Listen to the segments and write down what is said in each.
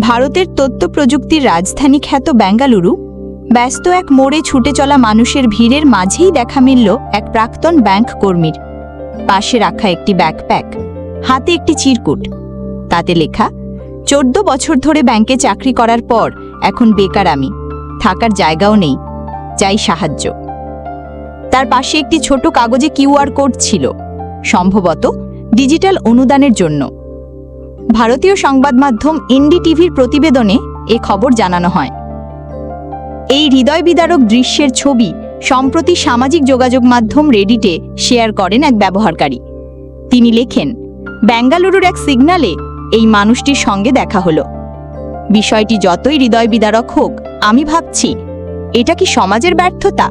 ভারতের তথ্য প্রযুক্তির রাজধানী খ্যাত বেঙ্গালুরু, ব্যস্ত এক মোড়ে ছুটে চলা মানুষের ভিড়ের মাঝেই দেখা মিলল এক প্রাক্তন ব্যাংক কর্মীর। পাশে রাখা একটি ব্যাকপ্যাক, হাতে একটি চিরকুট। তাতে লেখা, চোদ্দ বছর ধরে ব্যাংকে চাকরি করার পর এখন বেকার আমি, থাকার জায়গাও নেই চাই সাহায্য। তার পাশে একটি ছোট কাগজে কিউআর কোড ছিল। সম্ভবত ডিজিটাল অনুদানের জন্য। ভারতীয় সংবাদ মাধ্যম এনডিটিভির প্রতিবেদনে এ খবর জানানো হয়। এই হৃদয় বিদারক দৃশ্যের ছবি সম্প্রতি সামাজিক যোগাযোগ মাধ্যম রেডিটে শেয়ার করেন এক ব্যবহারকারী। তিনি লেখেন, বেঙ্গালুরুর এক সিগনালে এই মানুষটির সঙ্গে দেখা হলো। বিষয়টি যতই হৃদয় বিদারক হোক, আমি ভাবছি, এটা কি সমাজের ব্যর্থতা,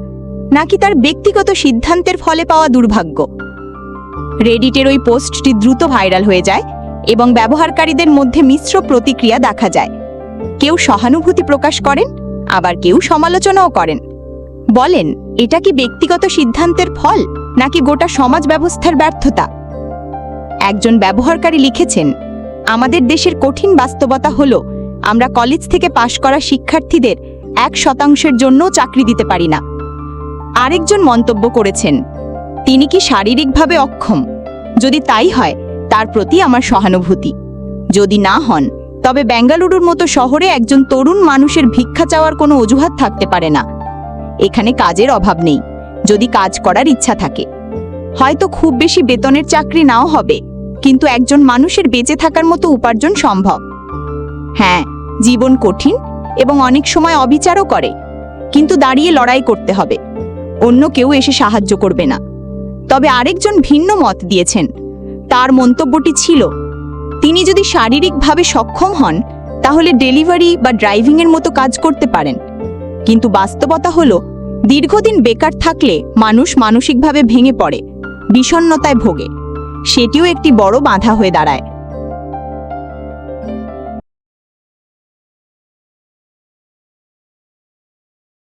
নাকি তার ব্যক্তিগত সিদ্ধান্তের ফলে পাওয়া দুর্ভাগ্য? রেডিটের ওই পোস্টটি দ্রুত ভাইরাল হয়ে যায় এবং ব্যবহারকারীদের মধ্যে মিশ্র প্রতিক্রিয়া দেখা যায়। কেউ সহানুভূতি প্রকাশ করেন, আবার কেউ সমালোচনাও করেন। বলেন, এটা কি ব্যক্তিগত সিদ্ধান্তের ফল, নাকি গোটা সমাজ ব্যবস্থার ব্যর্থতা? একজন ব্যবহারকারী লিখেছেন, আমাদের দেশের কঠিন বাস্তবতা হল, আমরা কলেজ থেকে পাশ করা শিক্ষার্থীদের এক শতাংশের জন্যও চাকরি দিতে পারি না। আরেকজন মন্তব্য করেছেন, তিনি কি শারীরিকভাবে অক্ষম? যদি তাই হয় তার প্রতি আমার সহানুভূতি। যদি না হন, তবে বেঙ্গালুরুর মতো শহরে একজন তরুণ মানুষের ভিক্ষা চাওয়ার কোনো অজুহাত থাকতে পারে না। এখানে কাজের অভাব নেই, যদি কাজ করার ইচ্ছা থাকে। হয়তো খুব বেশি বেতনের চাকরি নাও হবে, কিন্তু একজন মানুষের বেঁচে থাকার মতো উপার্জন সম্ভব। হ্যাঁ জীবন কঠিন এবং অনেক সময় অবিচারও করে, কিন্তু দাঁড়িয়ে লড়াই করতে হবে। অন্য কেউ এসে সাহায্য করবে না। তবে আরেকজন ভিন্ন মত দিয়েছেন তার মন্তব্যটি ছিল, তিনি যদি শারীরিকভাবে সক্ষম হন, তাহলে ডেলিভারি বা ড্রাইভিংয়ের মতো কাজ করতে পারেন। কিন্তু বাস্তবতা হল, দীর্ঘদিন বেকার থাকলে মানুষ মানসিকভাবে ভেঙে পড়ে বিষণ্নতায় ভোগে। সেটিও একটি বড় বাধা হয়ে দাঁড়ায়।